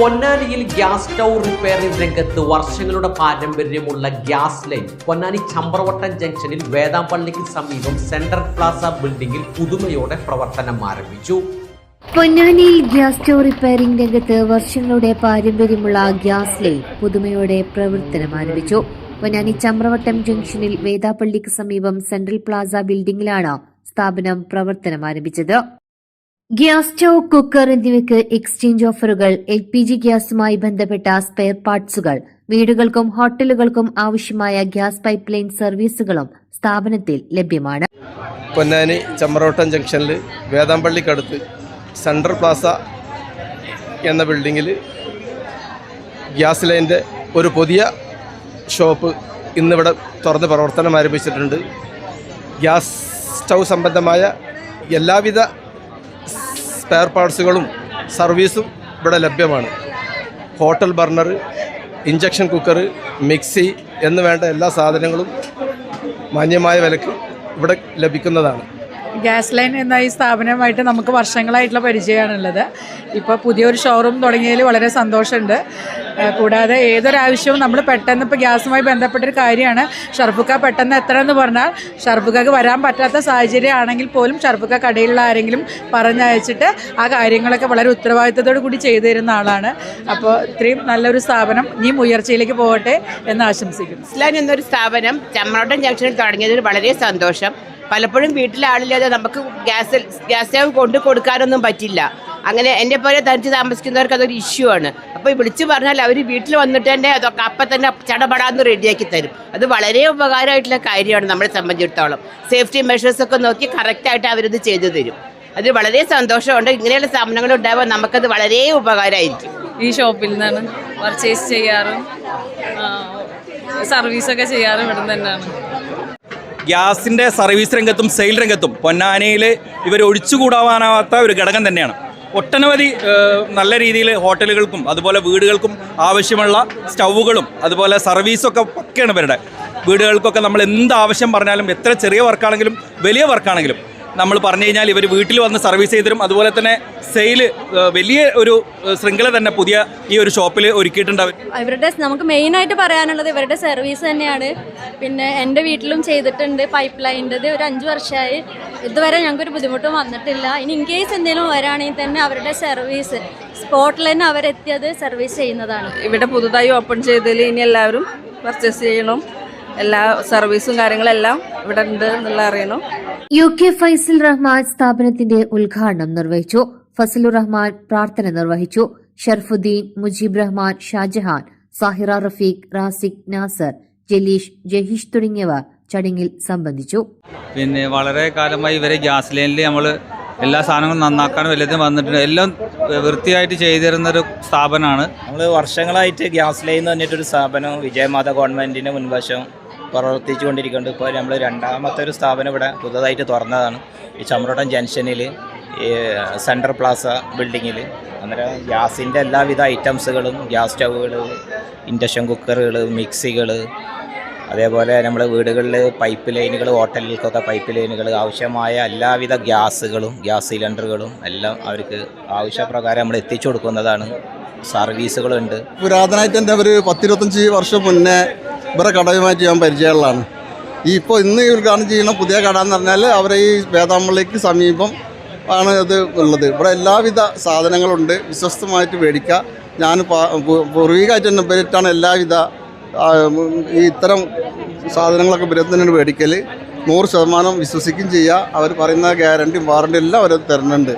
പൊന്നാനിയിൽ gas stove repairing രംഗത്ത് വർഷങ്ങളുടെ പാരമ്പര്യമുള്ള ഗ്യാസ് ലൈൻ പൊന്നാനി ചമ്പ്രവട്ടം ജംഗ്ഷനിൽ വേദാമ്പള്ളിക്ക് സമീപം സെൻട്രൽ പ്ലാസ ബിൽഡിംഗിൽ പുതുമയോടെ പ്രവർത്തനം ആരംഭിച്ചു. പൊന്നാനിയിൽ ഗ്യാസ് സ്റ്റോർ റിപ്പയറിംഗ് രംഗത്ത് വർഷങ്ങളുടെ പാരമ്പര്യമുള്ള ഗ്യാസ് ലൈൻ പുതുമയോടെ പ്രവർത്തനം ആരംഭിച്ചു. പൊന്നാനി ചമ്രവട്ടം ജംഗ്ഷനിൽ വേദാപ്പള്ളിക്ക് സമീപം സെൻട്രൽ പ്ലാസ ബിൽഡിംഗിലാണ് സ്ഥാപനം പ്രവർത്തനം ആരംഭിച്ചത്. ഗ്യാസ് സ്റ്റൗ കുക്കർ എന്നിവയ്ക്ക് എക്സ്ചേഞ്ച് ഓഫറുകൾ എൽ പി ജി ഗ്യാസുമായി ബന്ധപ്പെട്ട സ്പെയർ പാർട്സുകൾ വീടുകൾക്കും ഹോട്ടലുകൾക്കും ആവശ്യമായ ഗ്യാസ് പൈപ്പ് ലൈൻ സർവീസുകളും സ്ഥാപനത്തിൽ ലഭ്യമാണ്. പൊന്നാനി ചമ്മറോട്ടം ജംഗ്ഷനിൽ വേദാമ്പള്ളിക്കടുത്ത് സെൻട്രൽ പ്ലാസ എന്ന ബിൽഡിങ്ങിൽ ഗ്യാസ് ലൈന്റെ ഒരു പുതിയ ഷോപ്പ് ഇന്നിവിടെ തുറന്ന് പ്രവർത്തനം ആരംഭിച്ചിട്ടുണ്ട്. ഗ്യാസ് സ്റ്റൗ സംബന്ധമായ എല്ലാവിധ സ്പെയർ പാർട്സുകളും സർവീസും ഇവിടെ ലഭ്യമാണ്. Hotel burner induction cooker mixie എന്ന് വേണ്ട എല്ലാ സാധനങ്ങളും മാന്യമായ വിലക്ക് ഇവിടെ ലഭിക്കുന്നതാണ്. ഗ്യാസ് ലൈൻ എന്ന ഈ സ്ഥാപനമായിട്ട് നമുക്ക് വർഷങ്ങളായിട്ടുള്ള പരിചയമാണുള്ളത്. ഇപ്പോൾ പുതിയൊരു ഷോറൂം തുടങ്ങിയതിൽ വളരെ സന്തോഷമുണ്ട്. കൂടാതെ ഏതൊരാവശ്യവും നമ്മൾ പെട്ടെന്ന് ഇപ്പോൾ ഗ്യാസുമായി ബന്ധപ്പെട്ടൊരു കാര്യമാണ്. ഷർഫുക്ക പെട്ടെന്ന് എത്തണമെന്ന് പറഞ്ഞാൽ ഷർഫുക്കക്ക് വരാൻ പറ്റാത്ത സാഹചര്യമാണെങ്കിൽ പോലും ഷർഫുക്ക കടയിലുള്ള ആരെങ്കിലും പറഞ്ഞയച്ചിട്ട് ആ കാര്യങ്ങളൊക്കെ വളരെ ഉത്തരവാദിത്തത്തോടു കൂടി ചെയ്തു തരുന്ന ആളാണ്. അപ്പോൾ ഇത്രയും നല്ലൊരു സ്ഥാപനം ഇനിയും ഉയർച്ചയിലേക്ക് പോകട്ടെ എന്ന് ആശംസിക്കുന്നു. ഇസ്ലാൻ എന്നൊരു സ്ഥാപനം ചമ്രോട്ടം ജംഗ്ഷനിൽ തുടങ്ങിയതിൽ വളരെ സന്തോഷം. പലപ്പോഴും വീട്ടിലെ ആളില്ലാതെ നമുക്ക് ഗ്യാസ് ഗ്യാസ് സ്റ്റവ് കൊണ്ടു കൊടുക്കാനൊന്നും പറ്റില്ല. അങ്ങനെ എന്റെ പോലെ തനിച്ച് താമസിക്കുന്നവർക്ക് അതൊരു ഇഷ്യൂ ആണ്. അപ്പോൾ വിളിച്ചു പറഞ്ഞാൽ അവർ വീട്ടിൽ വന്നിട്ട് തന്നെ അതൊക്കെ അപ്പം തന്നെ ചടപടാന്ന് റെഡിയാക്കി തരും. അത് വളരെ ഉപകാരമായിട്ടുള്ള കാര്യമാണ് നമ്മളെ സംബന്ധിച്ചിടത്തോളം. സേഫ്റ്റി മെഷേഴ്സൊക്കെ നോക്കി കറക്റ്റായിട്ട് അവരത് ചെയ്തു തരും. അത് വളരെ സന്തോഷമുണ്ട്. ഇങ്ങനെയുള്ള സ്ഥാപനങ്ങൾ ഉണ്ടാകുമ്പോൾ നമുക്കത് വളരെ ഉപകാരമായിരിക്കും. ഈ ഷോപ്പിൽ നിന്നാണ് പർച്ചേസ് ചെയ്യാറും. സർവീസൊക്കെ ചെയ്യാറും ഇവിടെ തന്നെയാണ്. ഗ്യാസിന്റെ സർവീസ് രംഗത്തും സെയിൽ രംഗത്തും പൊന്നാനയിൽ ഇവർ ഒഴിച്ചുകൂടാവാനാവാത്ത ഒരു ഘടകം തന്നെയാണ്. ഒട്ടനവധി നല്ല രീതിയിൽ ഹോട്ടലുകൾക്കും അതുപോലെ വീടുകൾക്കും ആവശ്യമുള്ള സ്റ്റൗവുകളും അതുപോലെ സർവീസൊക്കെ ഒക്കെയാണ് ഇവരുടെ. വീടുകൾക്കൊക്കെ നമ്മൾ എന്ത് ആവശ്യം പറഞ്ഞാലും എത്ര ചെറിയ വർക്കാണെങ്കിലും വലിയ വർക്കാണെങ്കിലും നമ്മൾ പറഞ്ഞു കഴിഞ്ഞാൽ ഇവർ വീട്ടിൽ വന്ന് സർവീസ് ചെയ്ത് തരും അതുപോലെ തന്നെ സെയിൽ വലിയ ഒരു ശൃംഖല തന്നെ പുതിയ ഈ ഒരു ഷോപ്പിൽ ഒരുക്കിയിട്ടുണ്ടാവും. ഇവരുടെ നമുക്ക് മെയിനായിട്ട് പറയാനുള്ളത് ഇവരുടെ സർവീസ് തന്നെയാണ്. പിന്നെ എന്റെ വീട്ടിലും ചെയ്തിട്ടുണ്ട് പൈപ്പ് ലൈന്റെ ഒരു അഞ്ച് വർഷമായി ഇതുവരെ ഞങ്ങൾക്കൊരു ബുദ്ധിമുട്ടും വന്നിട്ടില്ല. ഇനി ഇൻ കേസ് എന്തെങ്കിലും വരാണെങ്കിൽ തന്നെ അവരുടെ സർവീസ് സ്പോട്ടിൽ തന്നെ അവരെത്തിയത് സർവീസ് ചെയ്യുന്നതാണ്. ഇവിടെ പുതുതായി ഓപ്പൺ ചെയ്തതിൽ ഇനി എല്ലാവരും പർച്ചേസ് ചെയ്യണം. എല്ലാ സർവീസും കാര്യങ്ങളെല്ലാം ഇവിടെ ഉണ്ട് എന്നുള്ള അറിയണം. യു കെ ഫൈസൽ റഹ്മാൻ സ്ഥാപനത്തിന്റെ ഉദ്ഘാടനം നിർവഹിച്ചു. ഫസലുർ റഹ്മാൻ പ്രാർത്ഥന നിർവഹിച്ചു. ഷർഫുദ്ദീൻ മുജീബ് റഹ്മാൻ ഷാജഹാൻ സാഹിറ റഫീഖ് റാസിഖ് നാസർ ജലീഷ് ജഹീഷ് തുടങ്ങിയവർ ചടങ്ങിൽ സംബന്ധിച്ചു. പിന്നെ വളരെ കാലമായി ഇവരെ ഗ്യാസ് ലൈനിൽ നമ്മൾ എല്ലാ സാധനങ്ങളും നന്നാക്കാൻ എല്ലാത്തിനും വന്നിട്ടുണ്ട്. എല്ലാം വൃത്തിയായിട്ട് ചെയ്തിരുന്ന ഒരു സ്ഥാപനമാണ്. നമ്മൾ വർഷങ്ങളായിട്ട് ഗ്യാസ് ലൈൻ എന്ന് പറഞ്ഞിട്ടൊരു സ്ഥാപനം വിജയമാത ഗവൺമെന്റിന്റെ മുൻവശം പ്രവർത്തിച്ചു കൊണ്ടിരിക്കുന്നുണ്ട് ഇപ്പോൾ നമ്മൾ രണ്ടാമത്തെ ഒരു സ്ഥാപനം ഇവിടെ പുതുതായിട്ട് തുറന്നതാണ്. ഈ ചമ്രോട്ടം ജംഗ്ഷനിൽ സെൻട്രൽ പ്ലാസ ബിൽഡിങ്ങിൽ അന്നേരം ഗ്യാസിന്റെ എല്ലാവിധ ഐറ്റംസുകളും ഗ്യാസ് സ്റ്റൗകൾ ഇൻഡക്ഷൻ കുക്കറുകൾ മിക്സികൾ അതേപോലെ നമ്മൾ വീടുകളിൽ പൈപ്പ് ലൈനുകൾ ഹോട്ടലുകൾക്കൊക്കെ പൈപ്പ് ലൈനുകൾ ആവശ്യമായ എല്ലാവിധ ഗ്യാസുകളും ഗ്യാസ് സിലിണ്ടറുകളും എല്ലാം അവർക്ക് ആവശ്യപ്രകാരം നമ്മൾ എത്തിച്ചു കൊടുക്കുന്നതാണ്. സർവീസുകളുണ്ട്. പുരാതനമായിട്ട് എന്റെ ഒരു പത്തിരുപത്തഞ്ച് വർഷം മുന്നേ ഇവരെ കടയുമായിട്ട് ഞാൻ പരിചയമുള്ളതാണ്. ഈ ഇപ്പോൾ ഇന്ന് ഉദ്ഘാടനം ചെയ്യുന്ന പുതിയ കട എന്ന് പറഞ്ഞാൽ അവരെ ഈ വേദാമ്പള്ളിക്ക് സമീപം ആണ് അത് ഉള്ളത്. ഇവിടെ എല്ലാവിധ സാധനങ്ങളുണ്ട്. വിശ്വസ്തമായിട്ട് മേടിക്കുക. ഞാൻ പൂർവികമായിട്ട് തന്നെ എല്ലാവിധ ഈ ഇത്തരം സാധനങ്ങളൊക്കെ ഇവരത്ത് തന്നെയാണ് മേടിക്കൽ നൂറ് ശതമാനം വിശ്വസിക്കുകയും ചെയ്യുക. അവർ പറയുന്ന ഗ്യാരണ്ടിയും വാറണ്ടിയും എല്ലാം അവർ തരുന്നുണ്ട്.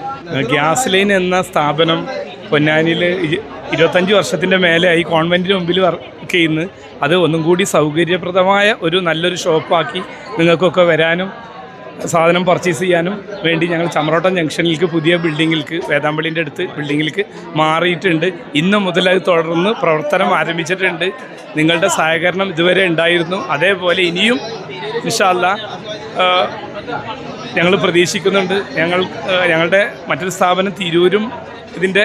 ഗ്യാസ് ലൈൻ എന്ന സ്ഥാപനം പൊന്നാനിയിൽ ഇരുപത്തഞ്ച് വർഷത്തിന്റെ മേലെയായി കോൺവെന്റിന് മുമ്പിൽ വർക്ക് ചെയ്യുന്നു അത് ഒന്നും കൂടി സൗകര്യപ്രദമായ ഒരു നല്ലൊരു ഷോപ്പാക്കി നിങ്ങൾക്കൊക്കെ വരാനും സാധനം പർച്ചേസ് ചെയ്യാനും വേണ്ടി ഞങ്ങൾ ചമ്രോട്ടം ജംഗ്ഷനിലേക്ക് പുതിയ ബിൽഡിങ്ങിലേക്ക് വേദാമ്പള്ളിന്റെ അടുത്ത് ബിൽഡിങ്ങിലേക്ക് മാറിയിട്ടുണ്ട്. ഇന്ന് മുതൽ അത് തുടർന്ന് പ്രവർത്തനം ആരംഭിച്ചിട്ടുണ്ട്. നിങ്ങളുടെ സഹകരണം ഇതുവരെ ഉണ്ടായിരുന്നു. അതേപോലെ ഇനിയും വിശാല ഞങ്ങൾ പ്രതീക്ഷിക്കുന്നുണ്ട്. ഞങ്ങൾ ഞങ്ങളുടെ മറ്റൊരു സ്ഥാപനം തിരൂരും ഇതിന്റെ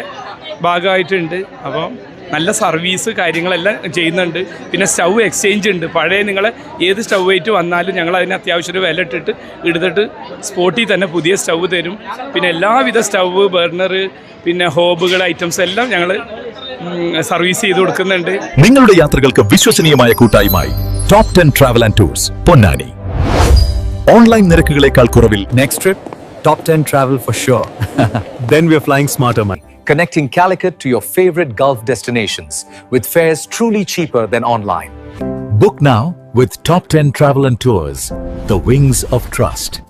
ഭാഗമായിട്ടുണ്ട്. അപ്പം നല്ല സർവീസ് കാര്യങ്ങളെല്ലാം ചെയ്യുന്നുണ്ട്. പിന്നെ സ്റ്റൗ എക്സ്ചേഞ്ച് ഉണ്ട്. പഴയ നിങ്ങൾ ഏത് സ്റ്റൗ ആയിട്ട് വന്നാലും ഞങ്ങൾ അതിന് അത്യാവശ്യം ഒരു വില ഇട്ടിട്ട് എടുത്തിട്ട് സ്പോട്ടിൽ തന്നെ പുതിയ സ്റ്റൗ തരും. പിന്നെ എല്ലാവിധ സ്റ്റൗ ബർണർ പിന്നെ ഹോബുകൾ ഐറ്റംസ് എല്ലാം ഞങ്ങൾ സർവീസ് ചെയ്ത് കൊടുക്കുന്നുണ്ട്. നിങ്ങളുടെ യാത്രകൾക്ക് വിശ്വസനീയമായ കൂട്ടായ്മയായി top ten travel and tours Ponnani. Online നിരക്കുകളേക്കാൾ കുറവിൽ Next trip, top 10 travel for sure. then we're flying smarter, man. Connecting Calicut to your favorite Gulf destinations with fares truly cheaper than online. Book now with Top 10 Travel and Tours, the wings of trust.